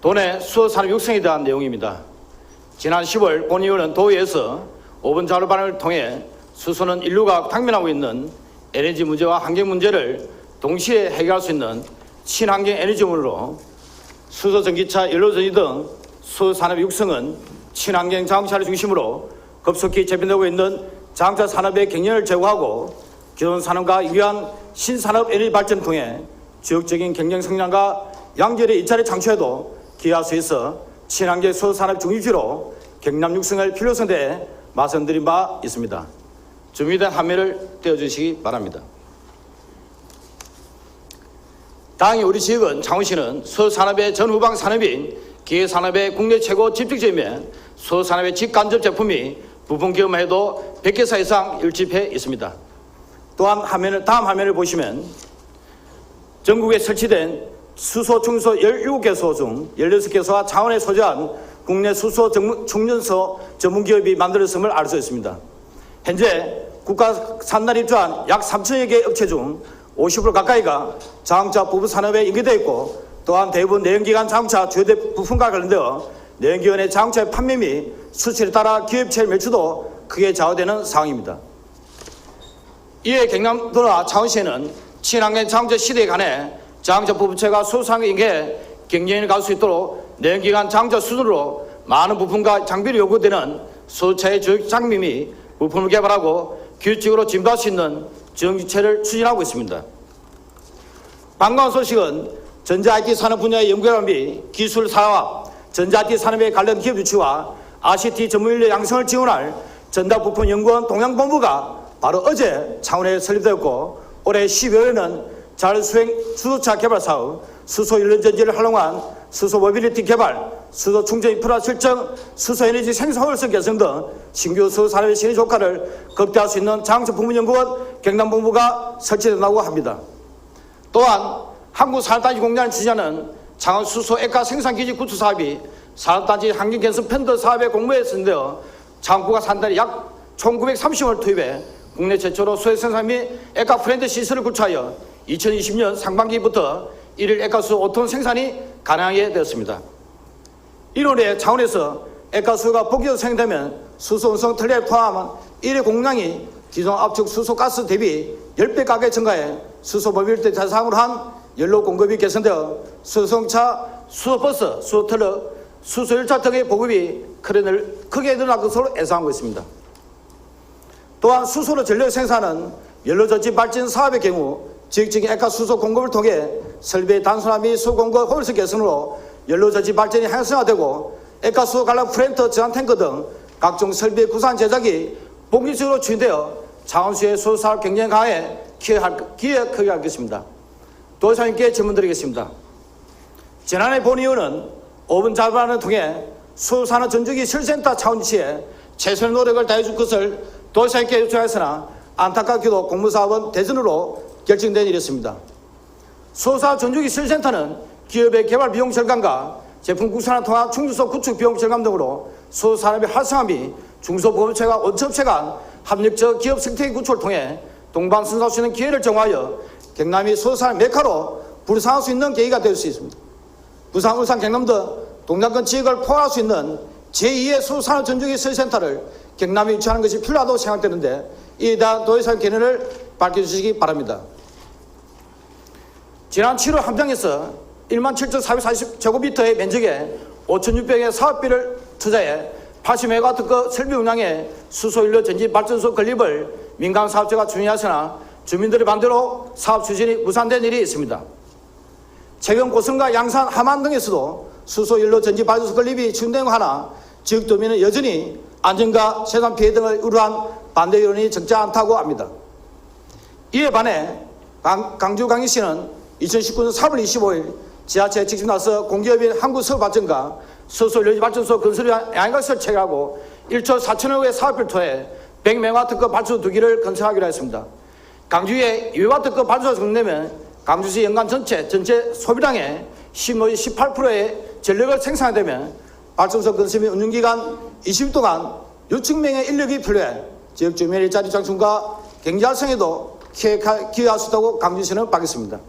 도내 수소 산업 육성에 대한 내용입니다. 지난 10월 본의원은 도의에서 5분 자료반을 통해 수소는 인류가 당면하고 있는 에너지 문제와 환경 문제를 동시에 해결할 수 있는 친환경 에너지원으로 수소 전기차, 연료전지 등 수소 산업 육성은 친환경 자동차를 중심으로 급속히 재편되고 있는 자동차 산업의 경쟁을 제고하고 기존 산업과 유한 신산업 에너지 발전을 통해 지역적인 경쟁 성장과 양질의 일자리 창출에도 기여할 수 있어 친환경 수소 산업 중심지로 경남 육성의 필요성에 대해 말씀드린 바 있습니다. 준비된 화면을 떼어주시기 바랍니다. 다행히 우리 지역은 창원시는 수산업의 전후방 산업인 기계산업의 국내 최고 집중지이며 수산업의 직간접 제품이 부품 기업만 해도 100개사 이상 일집해 있습니다. 또한 화면을, 다음 화면을 보시면 전국에 설치된 수소 충소 17개소 중 16개소와 창원에 소재한 국내 수소 충전소 전문기업이 만들었음을 알 수 있습니다. 현재 국가 산날 입주한 약 3천여 개 업체 중 50% 가까이가 자동차 부품 산업에 연계되어 있고 또한 대부분 내연기관 자동차 주요대 부품과 관련되어 내연기관의 자동차의 판매 및 수출에 따라 기업체 매출도 크게 좌우되는 상황입니다. 이에 경남도나 창원시는 친환경 자동차 시대에 관해 자동차 부품체가 수상에 인해 경쟁을 가질 수 있도록 내연기관 자동차 수준으로 많은 부품과 장비를 요구되는 소차의 주요 장비 및 부품을 개발하고 규칙으로 진도할 수 있는 정기체를 추진하고 있습니다. 반가운 소식은 전자 IT 산업 분야의 연구개발 및 기술 사업, 전자 IT 산업에 관련 기업 유치와 ICT 전문 인력 양성을 지원할 전자부품 연구원 동양본부가 바로 어제 창원에 설립되었고 올해 12월에는 자율수행 수소차 개발 사업, 수소 연료 전지를 활용한 수소 모빌리티 개발, 수소 충전 인프라 설정, 수소 에너지 생산 효율성 개선 등 신규 수소 산업의 시너지 효과를 극대화할 수 있는 장학적 부문연구원 경남본부가 설치된다고 합니다. 또한 한국산업단지 공단을 지지하는 창원 수소 액화 생산기지 구축 사업이 산업단지 환경 개선 펀드 사업에 공모에 선되어 창원구가 산단이 약 1930원을 투입해 국내 최초로 소액 생산 및 액화 프렌드 시설을 구축하여 2020년 상반기부터 일일 액화 수 5톤 생산이 가능하게 되었습니다. 1월에 창원에서 액가수가 본격적으로 생성되면 수소 운송 트랙 포함한 1회 공량이 기존 압축 수소 가스 대비 10배 가까이 증가해 수소 모빌리티 대상으로 한 연료 공급이 개선되어 수송차, 수소버스, 수소트럭, 수소열차 등의 보급이 크게 늘어날 것으로 예상하고 있습니다. 또한 수소로 전력 생산은 연료전지 발전 사업의 경우 지역적인 액화 수소 공급을 통해 설비의 단순화 및 수공급 효율성 개선으로 연료전지 발전이 향상화되고 액화 수소 관련 프렌터 저항 탱크 등 각종 설비의 구상 제작이 본격적으로 추진되어 창원시의 수소사업 경쟁 강화에 기여할, 기여 크게 할 것입니다. 도사님께 질문 드리겠습니다. 지난해 본의원은 5분 자반을 통해 수산업 전주기 실센터 차원시에 최선의 노력을 다해줄 것을 도시장께 요청했으나 안타깝게도 공무사업은 대전으로 결정된 일이었습니다. 수산업 전주기 실센터는 기업의 개발 비용 절감과 제품 국산화 통합 충주소 구축 비용 절감 등으로 수산업의 활성화 및 중소보업체와 원천업체 간 합력적 기업 생태계 구축을 통해 동방 순사할 수 있는 기회를 정하여 경남이 수산업 메카로 불상할 수 있는 계기가 될 수 있습니다. 부산, 울산, 경남 등 동남권 지역을 포괄할 수 있는 제2의 수산업 전중기 설센터를 경남에 유치하는 것이 필요하다고 생각되는데 이에 대한 도의사의 견해를 밝혀주시기 바랍니다. 지난 7월 함정에서 1만 7,440제곱미터의 면적에 5,600의 사업비를 투자해 80메가와트급 설비 운항에 수소연료 전지 발전소 건립을 민간 사업자가 준비하으나 주민들의 반대로 사업 추진이 무산된 일이 있습니다. 최근 고성과 양산, 함안 등에서도 수소 연료 전지 발전소 건립이 진행 하나 지역 도민은 여전히 안전과 생산 피해 등을 우려한 반대 여론이 적지 않다고 합니다. 이에 반해 강, 강주 강의시는 2019년 3월 25일 지하철 직접 나서 공기업인 한국서발전과 수소연료발전소 건설에 양가시를 체결하고 1조 4천억 의 사업비를 통해 100메가와트급 발전소 두 개를 건설하기로 했습니다. 강주에 2와트급 발전소 건설되면 강주시 연간 전체 전체 소비량의 15, 18%의 전력을 생산되면 발전소 건설 및 운영 기간 20일 동안 6천 명의 인력이 필요해 지역 주민의 일자리 창출과 경제 활성에도 기여할 수 있다고 강조시는 바겠습니다.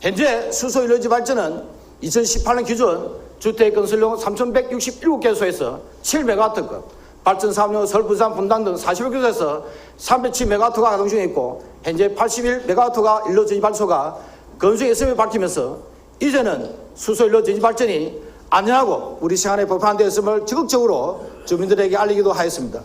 현재 수소 일러지 발전은 2018년 기준 주택 건설용 3,167개소에서 7메가와트급, 발전 사업용 서울, 부산, 분당 등 40개소에서 307메가와트가 가동 중에 있고 현재 81메가와트가 일러 전지 발소가 건수에 있음을 밝히면서 이제는 수소 일러 전지 발전이 안전하고 우리 생활에 법한되었음을 적극적으로 주민들에게 알리기도 하였습니다.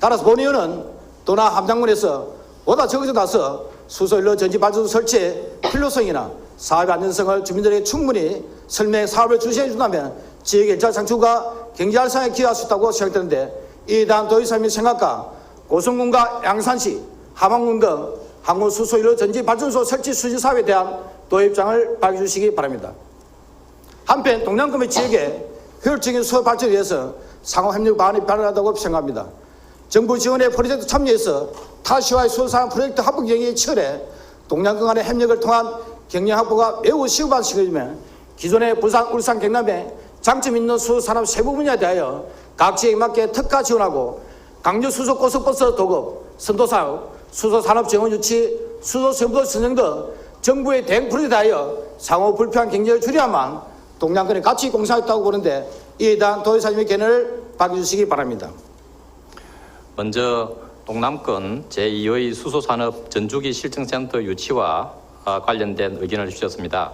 따라서 본의원은 도나 함장군에서 보다 적극적 나서 수소일로 전지 발전소 설치의 필요성이나 사업의 안전성을 주민들에게 충분히 설명해 사업을 주시해 준다면 지역 일자 창출과 경제 활성화에 기여할 수 있다고 생각되는데 이에 대한 도의사님의 생각과 고성군과 양산시, 함안군 등 항구 수소일로 전지 발전소 설치 수지 사업에 대한 도의 입장을 밝혀주시기 바랍니다. 한편 동남권의 지역에 효율적인 수소 발전을 위해서 상호 협력 방안이 필요하다고 생각합니다. 정부 지원의 프로젝트 참여해서 타시와의 수소산 프로젝트 합동 경영이 치열해 동양권 간의 협력을 통한 경영 확보가 매우 시급한 시기이면 기존의 부산, 울산, 경남에 장점 있는 수소산업 세 부 분야에 대하여 각 지역에 맞게 특화 지원하고 강조 수소 고속버스 도급, 선도사업, 수소산업 정원 유치, 수소 세부도 선정 등 정부의 대응 프로젝트에 대하여 상호 불필요한 경쟁을 줄여야만 동양권의 가치 공사했다고 보는데 이에 대한 도의사님의 견해를 밝혀주시기 바랍니다. 먼저 동남권 제2의 수소산업 전주기 실증센터 유치와 아, 관련된 의견을 주셨습니다.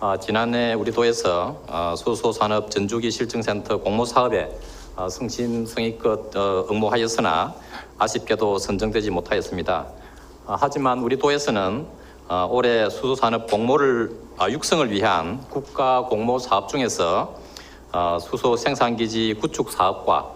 아, 지난해 우리 도에서 아, 수소산업 전주기 실증센터 공모 사업에 아, 성심성의껏 어, 응모하였으나 아쉽게도 선정되지 못하였습니다. 아, 하지만 우리 도에서는 어, 올해 수소산업 공모를 아, 육성을 위한 국가 공모 사업 중에서 어, 수소 생산기지 구축 사업과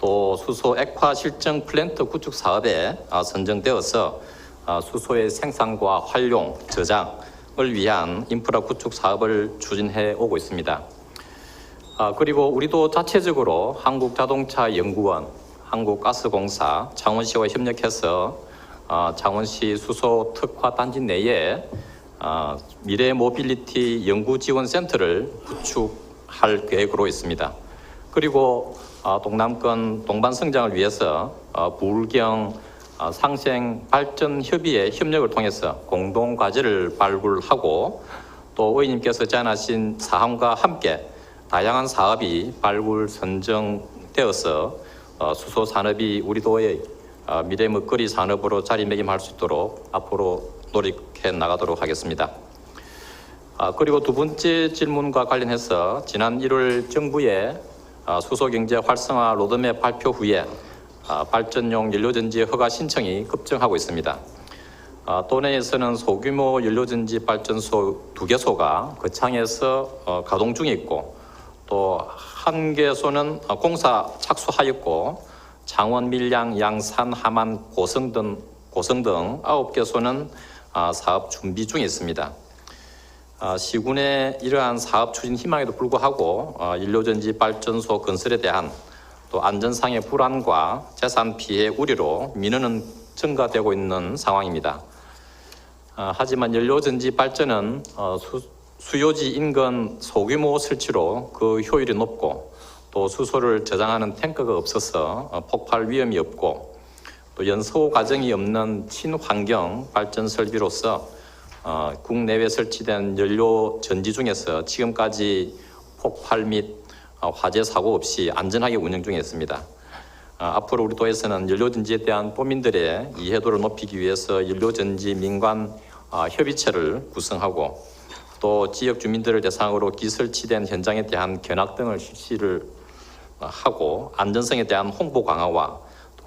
또 수소 액화 실증 플랜트 구축 사업에 아, 선정되어서 아, 수소의 생산과 활용, 저장을 위한 인프라 구축 사업을 추진해 오고 있습니다. 아, 그리고 우리도 자체적으로 한국자동차연구원, 한국가스공사, 창원시와 협력해서 아, 창원시 수소 특화 단지 내에 아, 미래 모빌리티 연구 지원 센터를 구축할 계획으로 있습니다. 그리고 아, 동남권 동반 성장을 위해서 아, 부울경 아, 상생 발전 협의회 협력을 통해서 공동 과제를 발굴하고 또 의원님께서 제안하신 사항과 함께 다양한 사업이 발굴 선정되어서 어, 수소 산업이 우리 도의 어, 미래 먹거리 산업으로 자리매김할 수 있도록 앞으로 노력해 나가도록 하겠습니다. 아, 그리고 두 번째 질문과 관련해서 지난 1월 정부의 아, 수소경제 활성화 로드맵 발표 후에 아, 발전용 연료전지 허가 신청이 급증하고 있습니다. 아, 도내에서는 소규모 연료전지 발전소 두 개소가 거창에서 어, 가동 중에 있고 또 한 개소는 어, 공사 착수하였고 창원, 밀양, 양산, 함안, 고성 등 고성 등 아홉 개소는 아, 사업 준비 중에 있습니다. 아, 시군의 이러한 사업 추진 희망에도 불구하고 어, 연료전지 발전소 건설에 대한 또 안전상의 불안과 재산 피해 우려로 민원은 증가되고 있는 상황입니다. 아, 하지만 연료전지 발전은 어, 수, 수요지 인근 소규모 설치로 그 효율이 높고 또 수소를 저장하는 탱크가 없어서 어, 폭발 위험이 없고 또 연소 과정이 없는 친환경 발전 설비로서 어, 국내외 설치된 연료 전지 중에서 지금까지 폭발 및 어, 화재 사고 없이 안전하게 운영 중에 있습니다. 어, 앞으로 우리 도에서는 연료전지에 대한 도민들의 이해도를 높이기 위해서 연료전지 민관 어, 협의체를 구성하고 또 지역 주민들을 대상으로 기설치된 현장에 대한 견학 등을 실시를 어, 하고 안전성에 대한 홍보 강화와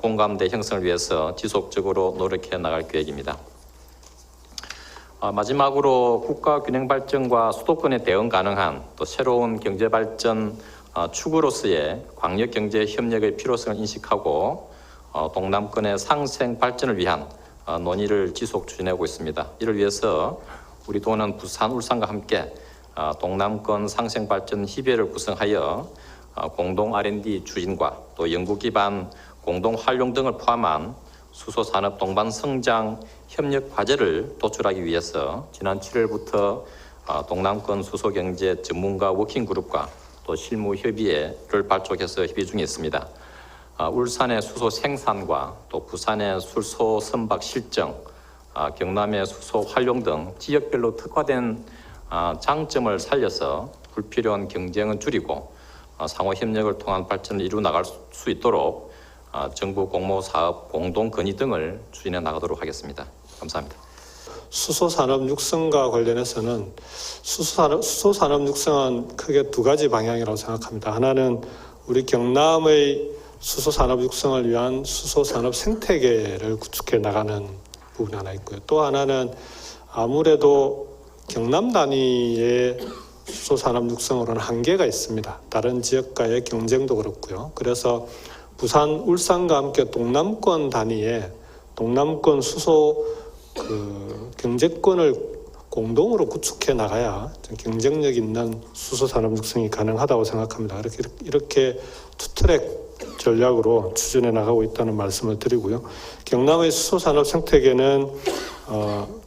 공감대 형성을 위해서 지속적으로 노력해 나갈 계획입니다. 어, 마지막으로 국가 균형 발전과 수도권에 대응 가능한 또 새로운 경제 발전 어, 축으로서의 광역 경제 협력의 필요성을 인식하고 어, 동남권의 상생 발전을 위한 어, 논의를 지속 추진하고 있습니다. 이를 위해서 우리 도는 부산, 울산과 함께 어, 동남권 상생 발전 협의회를 구성하여 어, 공동 R&D 추진과 또 연구 기반 공동 활용 등을 포함한 수소 산업 동반 성장 협력 과제를 도출하기 위해서 지난 7월부터 어, 동남권 수소 경제 전문가 워킹 그룹과 또 실무 협의회를 발족해서 협의 중에 있습니다. 아, 울산의 수소 생산과 또 부산의 수소 선박 실정, 아, 경남의 수소 활용 등 지역별로 특화된 아, 장점을 살려서 불필요한 경쟁은 줄이고 아, 상호 협력을 통한 발전을 이루 나갈 수 있도록 아, 정부 공모 사업 공동 건의 등을 추진해 나가도록 하겠습니다. 감사합니다. 수소산업 육성과 관련해서는 수소산업, 수소산업 육성은 크게 두 가지 방향이라고 생각합니다. 하나는 우리 경남의 수소산업 육성을 위한 수소산업 생태계를 구축해 나가는 부분이 하나 있고요. 또 하나는 아무래도 경남 단위의 수소산업 육성으로는 한계가 있습니다. 다른 지역과의 경쟁도 그렇고요. 그래서 부산, 울산과 함께 동남권 단위의 동남권 수소 그 경제권을 공동으로 구축해 나가야 좀 경쟁력 있는 수소 산업 육성이 가능하다고 생각합니다. 이렇게 이렇게 투트랙 전략으로 추진해 나가고 있다는 말씀을 드리고요. 경남의 수소 산업 생태계는 어,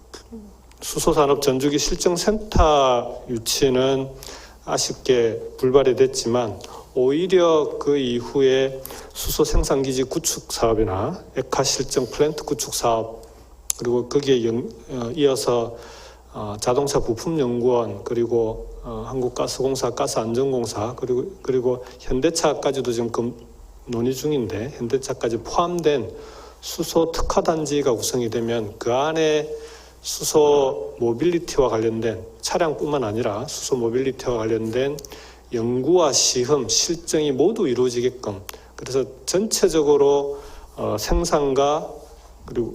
수소 산업 전주기 실증센터 유치는 아쉽게 불발이 됐지만 오히려 그 이후에 수소 생산기지 구축 사업이나 액화 실증 플랜트 구축 사업 그리고 거기에 연, 어, 이어서 어, 자동차 부품 연구원 그리고 어, 한국가스공사 가스안전공사 그리고 그리고 현대차까지도 지금 금, 논의 중인데 현대차까지 포함된 수소 특화 단지가 구성이 되면 그 안에 수소 모빌리티와 관련된 차량뿐만 아니라 수소 모빌리티와 관련된 연구와 시험, 실증이 모두 이루어지게끔 그래서 전체적으로 어, 생산과 그리고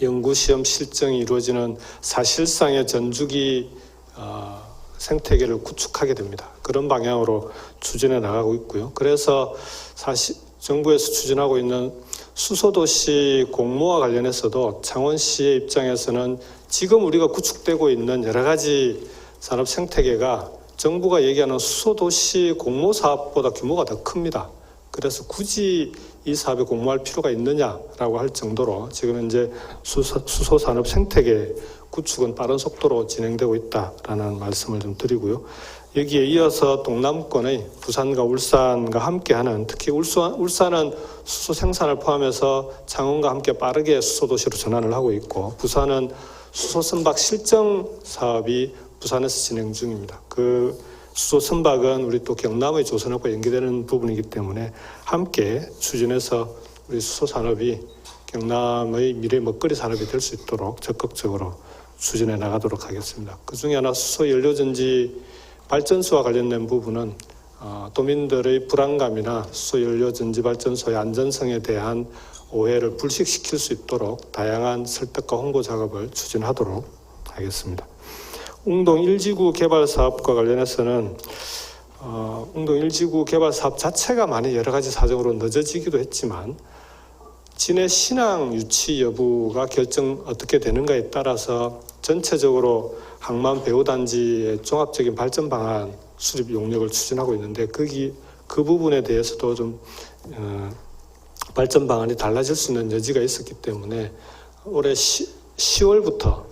연구 시험 실증이 이루어지는 사실상의 전주기 어, 생태계를 구축하게 됩니다. 그런 방향으로 추진해 나가고 있고요. 그래서 사실 정부에서 추진하고 있는 수소도시 공모와 관련해서도 창원시의 입장에서는 지금 우리가 구축되고 있는 여러 가지 산업 생태계가 정부가 얘기하는 수소도시 공모 사업보다 규모가 더 큽니다. 그래서 굳이 이 사업에 공모할 필요가 있느냐라고 할 정도로 지금 이제 수소, 수소 산업 생태계 구축은 빠른 속도로 진행되고 있다라는 말씀을 좀 드리고요. 여기에 이어서 동남권의 부산과 울산과 함께하는 특히 울산, 울산 은 수소 생산을 포함해서 창원과 함께 빠르게 수소 도시로 전환을 하고 있고 부산은 수소 선박 실정 사업이 부산에서 진행 중입니다. 그 수소 선박은 우리 또 경남의 조선업과 연계되는 부분이기 때문에 함께 추진해서 우리 수소 산업이 경남의 미래 먹거리 산업이 될 수 있도록 적극적으로 추진해 나가도록 하겠습니다. 그 중에 하나 수소 연료 전지 발전소와 관련된 부분은 어, 도민들의 불안감이나 수소 연료 전지 발전소의 안전성에 대한 오해를 불식시킬 수 있도록 다양한 설득과 홍보 작업을 추진하도록 하겠습니다. 웅동 1지구 개발 사업과 관련해서는 어, 웅동 1지구 개발 사업 자체가 많이 여러 가지 사정으로 늦어지기도 했지만 진해 신항 유치 여부가 결정 어떻게 되는가에 따라서 전체적으로 항만 배후 단지의 종합적인 발전 방안 수립 용역을 추진하고 있는데 거기 그 부분에 대해서도 좀 어, 발전 방안이 달라질 수 있는 여지가 있었기 때문에 올해 시, 10월부터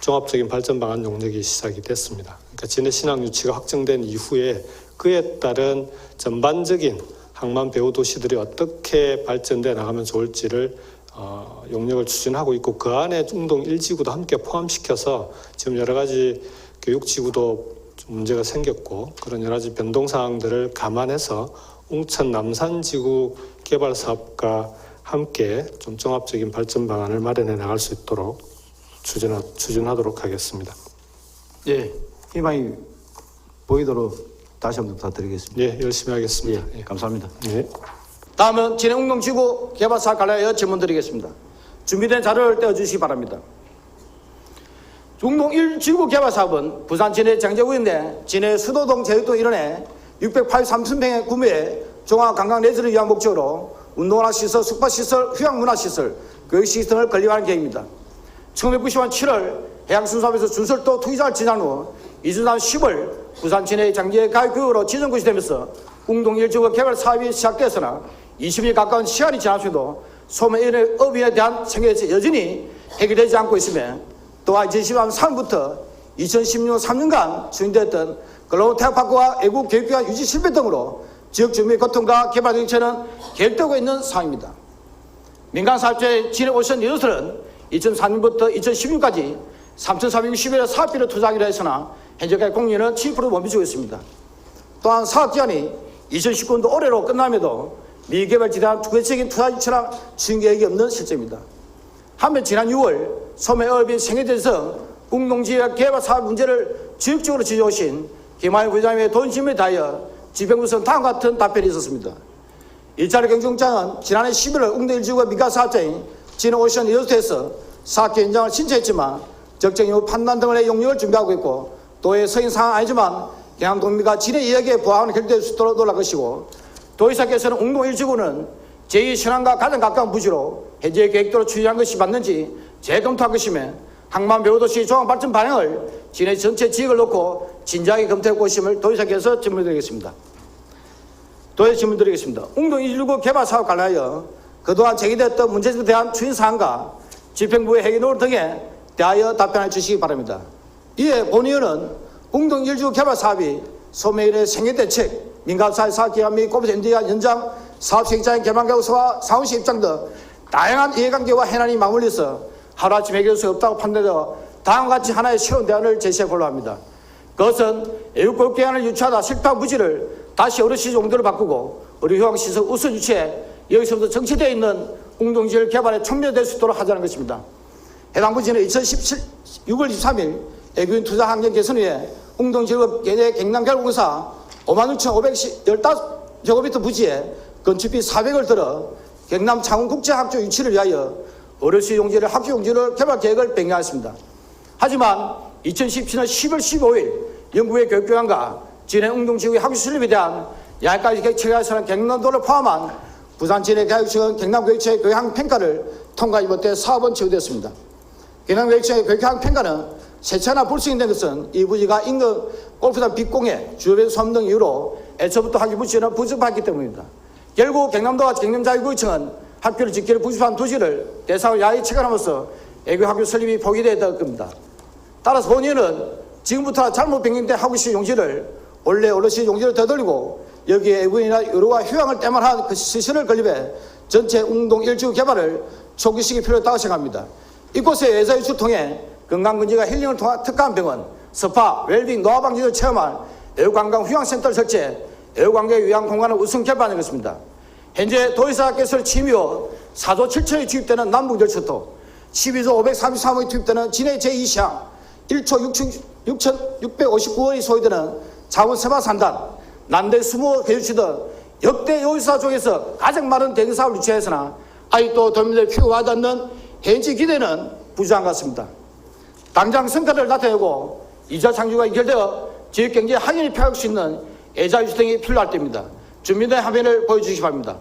종합적인 발전 방안 용역이 시작이 됐습니다. 그러니까 진해 신항 유치가 확정된 이후에 그에 따른 전반적인 항만 배후 도시들이 어떻게 발전돼 나가면 좋을지를 어, 용역을 추진하고 있고 그 안에 중동 일지구도 함께 포함시켜서 지금 여러 가지 교육지구도 좀 문제가 생겼고 그런 여러 가지 변동 사항들을 감안해서 웅천 남산지구 개발 사업과 함께 좀 종합적인 발전 방안을 마련해 나갈 수 있도록 추진하, 추진하도록 하겠습니다. 예, 희망이 보이도록 다시 한번 부탁드리겠습니다. 예, 열심히 하겠습니다. 예, 감사합니다. 예. 다음은 진해 웅동지구 개발 사업 관련하여 질문 드리겠습니다. 준비된 자료를 떼어주시기 바랍니다. 중동 1지구 개발 사업은 부산 진해 장제구인 내 진해 수도동 제육동 일원에 683평의 구매에 종합관광 내지를 위한 목적으로 운동화 시설, 숙박 시설, 휴양 문화 시설, 교육 시스템을 건립하는 계획입니다. 1990년 7월 해양순수업에서 준설도 투기자를 지난 후 2003년 10월 부산 진해 장제 가교육으로 지정구시 되면서 웅동 1지구 개발 사업이 시작되었으나 20일 가까운 시간이 지나서도 소매인의 업인에 대한 생계에서 여전히 해결되지 않고 있으며 또한 2013년 3월부터 2016년 3년간 추진되었던 글로벌 태학파크와 애국 교육기관 유지 실패 등으로 지역 주민의 교통과 개발 정책은 계획되고 있는 상황입니다. 민간 사업자의 진행 오션 이것은 2004년부터 2016까지 3,460일의 사업비를 투자하기로 했으나 현재까지 공연은 7% 멈추고 있습니다. 또한 사업 기간이 2019년도 올해로 끝남에도 미개발 지대한 구체적인 투자 유치랑 추진 계획이 없는 실정입니다. 한편 지난 6월 소매어업인 생애대에서 공동지역 개발 사업 문제를 지역적으로 지적하신 김하영 부장님의 돈심에 대하여 지평부선 다음과 같은 답변이 있었습니다. 일자리 경영장은 지난해 11월 웅대 일지구가 민간 사업자인 진오션 리조트에서 사업 현장을 신청했지만 적정 이후 판단 등의 용역을 준비하고 있고 도의 서인 상황 아니지만 경남동미가 진해 이야기에 부합하는 결정될 수 있도록 노력할 것이고 도의사께서는 웅동 일지구는 제2신앙과 가장 가까운 부지로 현재 계획대로 추진한 것이 맞는지 재검토할 것이며 항만 배우도시 종합발전 방향을 진해 전체 지역을 놓고 진지하게 검토해 보심을 도의사께서 질문드리겠습니다. 도의 질문 드리겠습니다. 웅동 119 개발 사업 관련하여 그동안 제기됐던 문제점에 대한 추진 사항과 집행부의 해결 노력 등에 대하여 답변해 주시기 바랍니다. 이에 본의원은 119 개발 사업이 소매일의 생계대책, 민간사회 사업기관 및 고급 MD와 연장 사업 시행자의 개발계획서와 사무실 입장 등 다양한 이해관계와 해난이 맞물려서 하루아침 해결할 수 없다고 판단되어 다음과 같이 하나의 새로운 대안을 제시해 보려 합니다. 그것은 애국국 개안을 유치하다 실패한 부지를 다시 어르시 용도로 바꾸고 의료휴양시설 우선 유치해 여기서부터 정치되어 있는 공동지역 개발에 촉매될 수 있도록 하자는 것입니다. 해당 부지는 2017 6월 23일 애교인 투자 환경 개선 위해 공동지역 개내 경남결공사 56,515제곱미터 부지에 건축비 400을 들어 경남 창원 국제학교 유치를 위하여 어르시 용지를 학교 용지를 개발 계획을 변경하였습니다. 하지만 2017년 10월 15일 영국의 교육기관과 진해 운동지구의 학교 설립에 대한 야까지 체계하서는 경남도를 포함한 부산 진해 교육청은 경남교육청의 교육학 평가를 통과하지 못해 사업은 취소되었습니다. 경남교육청의 교육학 평가는 세차나 불승인된 것은 이 부지가 인근 골프장 빗공해 주변 소음 등 이유로 애초부터 학교 부지는 부족했기 때문입니다. 결국 경남도와 경남자유구청은 학교를 짓기를 부족한 도시를 대상을 야외 체결함으로써 애교 학교 설립이 포기되었을 겁니다. 따라서 본인은 지금부터 잘못 변경된 학교시 용지를 원래 어르신 용지를 되돌리고 여기에 애군이나 의료와 휴양을 때문한 그 시설을 건립해 전체 운동 일지구 개발을 초기시기 필요했다고 생각합니다. 이곳에 예자 유출 통해 건강근지가 힐링을 통한 특화한 병원, 스파, 웰빙, 노화방지를 체험할 애국관광 휴양센터를 설치해 애국관광 위한 공간을 우선 개발하는 것입니다. 현재 도의사께서 취미호 4조 7천이 투입되는 남북열차도 12조 533억이 투입되는 진해 제2시항 1초 6,659원이 소요되는 자원 세바 산단 난대 수모 개유치 등 역대 요리사 중에서 가장 많은 대응사업을 유치했으나 아직도 도민들의 필요가 닿는 현지 기대는 부족한 것 같습니다. 당장 성과를 나타내고 이자 창조가 연결되어 지역경제에 확연히 펴갈 수 있는 애자유주 등이 필요할 때입니다. 주민의 화면을 보여주시기 바랍니다.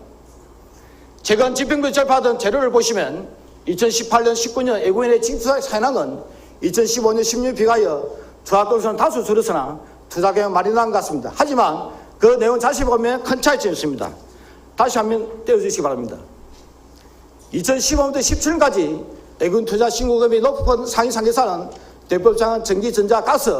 최근 집행부 절파하던 재료를 보시면 2018년 19년 애고인의 징투사 사인항은 2015년 16년 비하여 조합동수는 다수 줄었으나 투자 계획 많이 나은 것 같습니다. 하지만 그 내용 자세히 보면 큰 차이점이 있습니다. 다시 한 번 떼어주시기 바랍니다. 2015년부터 17년까지 애군 투자 신고금이 높은 상위 상계사는 대법장은 전기, 전자, 가스,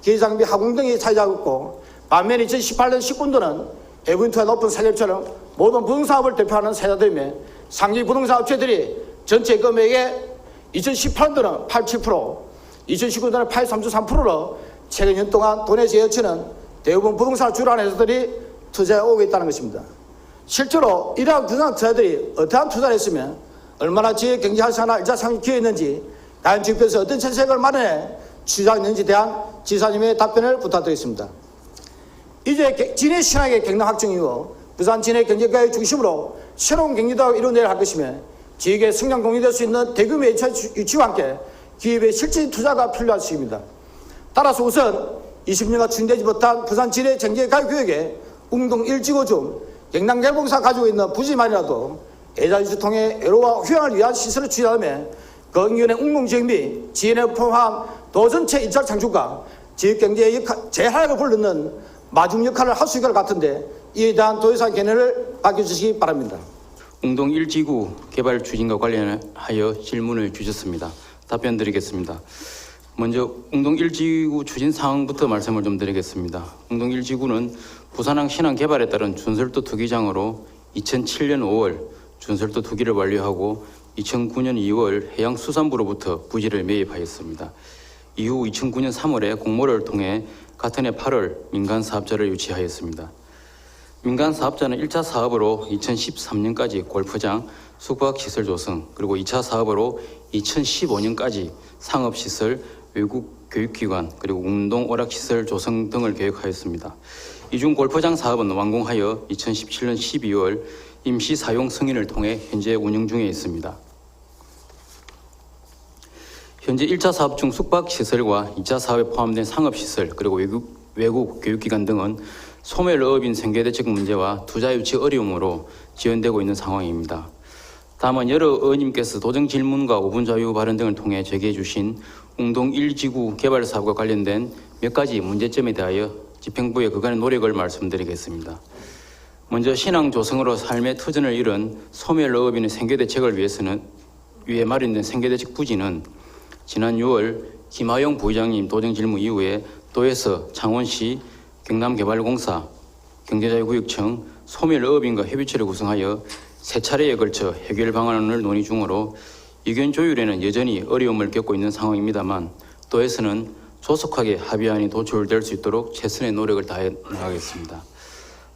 기장비, 하공 등이 차지하고 있고 반면 2018년 19년도는 애군 투자 높은 사업처럼 모든 부동산업을 대표하는 세자들이며 상위 부동산 업체들이 전체 금액의 2018년도는 87%, 2019년도는 83.3%로 최근 년 동안 돈의 제어치는 대부분 부동산을 주로하는 회사들이 투자해 오고 있다는 것입니다. 실제로 이러한 부동산 투자들이 어떠한 투자를 했으면 얼마나 지역 경제 활성화나 일자 상이 기여했는지 다른 지역에서 어떤 정책을 마련해 취재했는지 대한 지사님의 답변을 부탁드리겠습니다. 이제 개- 진해 신학의 경남 확정 이후 부산 진해 경제가의 중심으로 새로운 경기도가 이루어내야 할 것이며 지역의 성장 동력될 수 있는 대규모 예차 유치와 함께 기업의 실질 투자가 필요할 수입니다. 따라서 우선 20년간 추진되지 못한 부산 진해 경제가의 교육에 웅동 일지구 중 영남 개봉사 가지고 있는 부지만이라도 애자유주 통해 애로와 휴양을 위한 시설을 추진하며 건기원의 웅동 지역 및 지인을 포함한 도 전체 일자 창출과 지역경제의 역할, 재활을 불르는 마중 역할을 할 수 있을 것 같은데 이에 대한 도의사 견해를 밝혀주시기 바랍니다. 웅동 1지구 개발 추진과 관련하여 질문을 주셨습니다. 답변 드리겠습니다. 먼저 웅동 1지구 추진 사항부터 말씀을 좀 드리겠습니다. 웅동 1지구는 부산항 신항 개발에 따른 준설도 투기장으로 2007년 5월 준설도 투기를 완료하고 2009년 2월 해양수산부로부터 부지를 매입하였습니다. 이후 2009년 3월에 공모를 통해 같은 해 8월 민간 사업자를 유치하였습니다. 민간 사업자는 1차 사업으로 2013년까지 골프장, 숙박시설 조성, 그리고 2차 사업으로 2015년까지 상업시설, 외국 교육기관, 그리고 운동 오락시설 조성 등을 계획하였습니다. 이중 골프장 사업은 완공하여 2017년 12월 임시 사용 승인을 통해 현재 운영 중에 있습니다. 현재 1차 사업 중 숙박시설과 2차 사업에 포함된 상업시설 그리고 외국, 외국 교육기관 등은 소멸어업인 생계대책 문제와 투자 유치 어려움으로 지연되고 있는 상황입니다. 다만 여러 의원님께서 도정 질문과 5분 자유 발언 등을 통해 제기해 주신 웅동 1지구 개발 사업과 관련된 몇 가지 문제점에 대하여 집행부의 그간의 노력을 말씀드리겠습니다. 먼저 신앙 조성으로 삶의 터전을 잃은 소멸어업인의 생계대책을 위해서는 위해 마련된 생계대책 부지는 지난 6월 김하영 부의장님 도정 질문 이후에 도에서 창원시 경남개발공사 경제자유구역청 소멸어업인과 협의체를 구성하여 세 차례에 걸쳐 해결 방안을 논의 중으로 의견 조율에는 여전히 어려움을 겪고 있는 상황입니다만 도에서는 조속하게 합의안이 도출될 수 있도록 최선의 노력을 다해 나가겠습니다.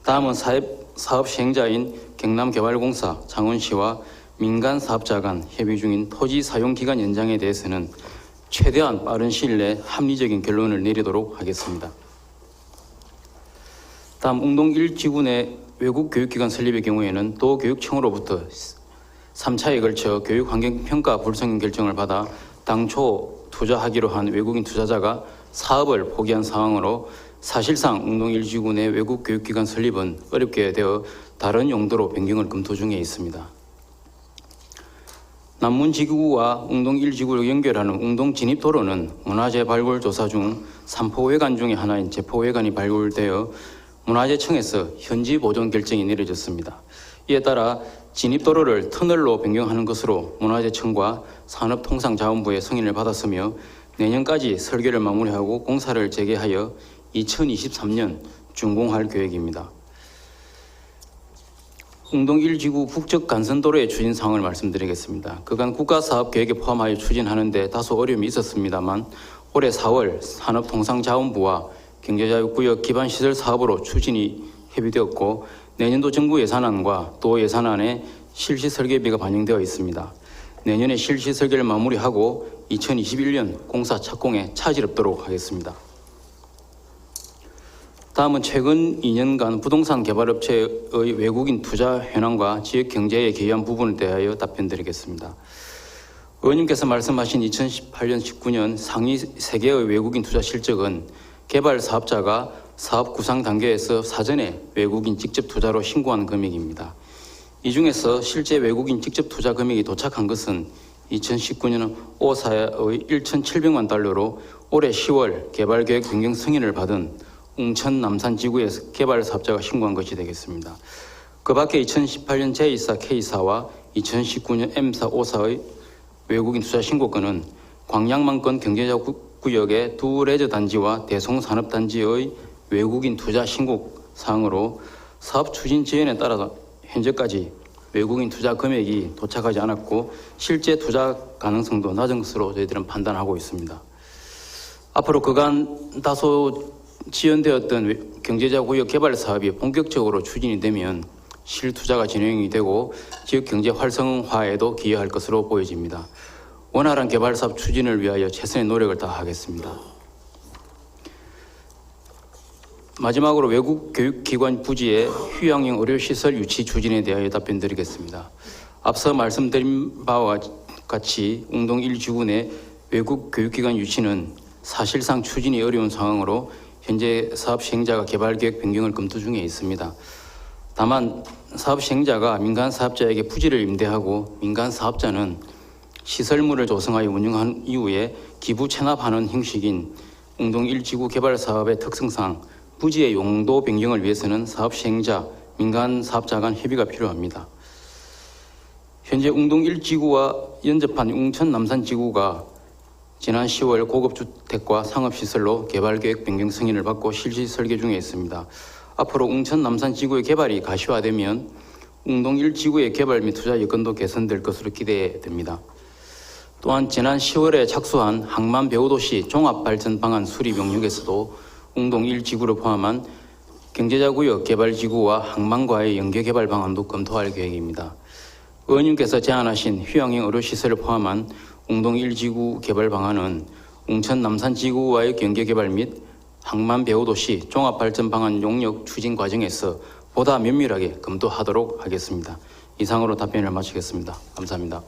다음은 사업, 사업 시행자인 경남개발공사, 창원시와 민간 사업자 간 협의 중인 토지 사용 기간 연장에 대해서는 최대한 빠른 시일 내에 합리적인 결론을 내리도록 하겠습니다. 다음 웅동 1지구 내 외국 교육기관 설립의 경우에는 도 교육청으로부터 3차에 걸쳐 교육환경평가 불성인 결정을 받아 당초 투자하기로 한 외국인 투자자가 사업을 포기한 상황으로 사실상 웅동 1지구 내 외국 교육기관 설립은 어렵게 되어 다른 용도로 변경을 검토 중에 있습니다. 남문지구와 웅동 1지구를 연결하는 웅동 진입도로는 문화재 발굴 조사 중 삼포회관 중의 하나인 제포회관이 발굴되어 문화재청에서 현지 보존 결정이 내려졌습니다. 이에 따라 진입도로를 터널로 변경하는 것으로 문화재청과 산업통상자원부의 승인을 받았으며 내년까지 설계를 마무리하고 공사를 재개하여 2023년 준공할 계획입니다. 웅동 1지구 북적 간선도로의 추진 사항을 말씀드리겠습니다. 그간 국가사업 계획에 포함하여 추진하는데 다소 어려움이 있었습니다만 올해 4월 산업통상자원부와 경제자유구역 기반시설 사업으로 추진이 협의되었고 내년도 정부 예산안과 도 예산안에 실시 설계비가 반영되어 있습니다. 내년에 실시 설계를 마무리하고 2021년 공사 착공에 차질 없도록 하겠습니다. 다음은 최근 2년간 부동산 개발업체의 외국인 투자 현황과 지역 경제에 기여한 부분에 대하여 답변드리겠습니다. 의원님께서 말씀하신 2018년 19년 상위 3개의 외국인 투자 실적은 개발 사업자가 사업 구상 단계에서 사전에 외국인 직접 투자로 신고한 금액입니다. 이 중에서 실제 외국인 직접 투자 금액이 도착한 것은 2019년 오사의 1,700만 달러로 올해 10월 개발 계획 변경 승인을 받은 웅천 남산 지구에서 개발 사업자가 신고한 것이 되겠습니다. 그 밖에 2018년 제2사 K사와 2019년 M사 5사의 외국인 투자 신고건은 광양만권 경제자 구- 구역의 두 레저 단지와 대송 산업 단지의 외국인 투자 신고 사항으로 사업 추진 지연에 따라 현재까지 외국인 투자 금액이 도착하지 않았고 실제 투자 가능성도 낮은 것으로 저희들은 판단하고 있습니다. 앞으로 그간 다소 지연되었던 외- 경제자 구역 개발 사업이 본격적으로 추진이 되면 실투자가 진행이 되고 지역 경제 활성화에도 기여할 것으로 보여집니다. 원활한 개발 사업 추진을 위하여 최선의 노력을 다하겠습니다. 마지막으로 외국 교육기관 부지의 휴양용 의료시설 유치 추진에 대하여 답변드리겠습니다. 앞서 말씀드린 바와 같이 웅동 1지구 내 외국 교육기관 유치는 사실상 추진이 어려운 상황으로 현재 사업 시행자가 개발 계획 변경을 검토 중에 있습니다. 다만 사업 시행자가 민간 사업자에게 부지를 임대하고 민간 사업자는 시설물을 조성하여 운영한 이후에 기부 체납하는 형식인 웅동 1지구 개발 사업의 특성상 부지의 용도 변경을 위해서는 사업 시행자, 민간 사업자 간 협의가 필요합니다. 현재 웅동 1지구와 연접한 웅천 남산 지구가 지난 10월 고급주택과 상업시설로 개발계획 변경 승인을 받고 실시 설계 중에 있습니다. 앞으로 웅천 남산 지구의 개발이 가시화되면 웅동 1지구의 개발 및 투자 여건도 개선될 것으로 기대됩니다. 또한 지난 10월에 착수한 항만 배후도시 종합발전 방안 수립 영역에서도 웅동 1지구를 포함한 경제자구역 개발지구와 항만과의 연계 개발 방안도 검토할 계획입니다. 의원님께서 제안하신 휴양형 의료시설을 포함한 웅동 1지구 개발 방안은 웅천 남산 지구와의 경계 개발 및 항만 배후도시 종합발전 방안 용역 추진 과정에서 보다 면밀하게 검토하도록 하겠습니다. 이상으로 답변을 마치겠습니다. 감사합니다.